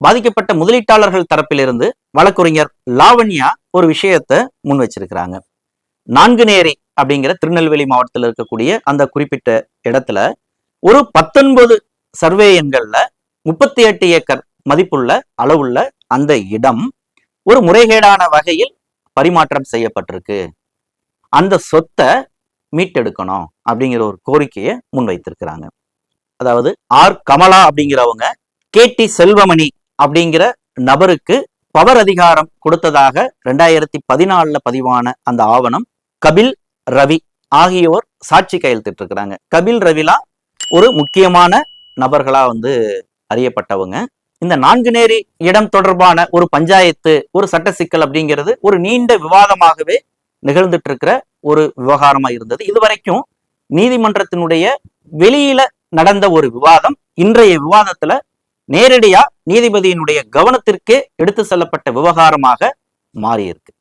பாதிக்கப்பட்ட முதலீட்டாளர்கள் தரப்பிலிருந்து வழக்குரைஞர் லாவண்யா ஒரு விஷயத்தை முன் வச்சிருக்கிறாங்க நான்குநேரி அப்படிங்கிற திருநெல்வேலி மாவட்டத்தில் இருக்கக்கூடிய அந்த குறிப்பிட்ட இடத்துல ஒரு பத்தொன்பது சர்வே எண்கள்ல முப்பத்தி எட்டு ஏக்கர் மதிப்புள்ள அளவுள்ள அந்த இடம் ஒரு முறைகேடான வகையில் பரிமாற்றம் செய்யப்பட்டிருக்கு. அந்த சொத்தை மீட்டெடுக்கணும் அப்படிங்கிற ஒரு கோரிக்கையை முன்வைத்திருக்கிறாங்க. அதாவது ஆர் கமலா அப்படிங்கிறவங்க கே டி செல்வமணி அப்படிங்கிற நபருக்கு பவர் அதிகாரம் கொடுத்ததாக ரெண்டாயிரத்தி பதினாலுல பதிவான அந்த ஆவணம் கபில் ரவி ஆகியோர் சாட்சி கையெழுத்திட்டு இருக்கிறாங்க கபில் ரவிலா ஒரு முக்கியமான நபர்களா வந்து அறியப்பட்டவங்க. இந்த நான்கு நேரி இடம் தொடர்பான ஒரு பஞ்சாயத்து ஒரு சட்ட சிக்கல் அப்படிங்கிறது ஒரு நீண்ட விவாதமாகவே நிகழ்ந்துட்டு இருக்கிற ஒரு விவகாரமா இருந்தது. இதுவரைக்கும் நீதிமன்றத்தினுடைய வெளியில நடந்த ஒரு விவாதம் இன்றைய விவாதத்துல நேரடியா நீதிபதியினுடைய கவனத்திற்கு எடுத்து செல்லப்பட்ட விவகாரமாக மாறியிருக்கு.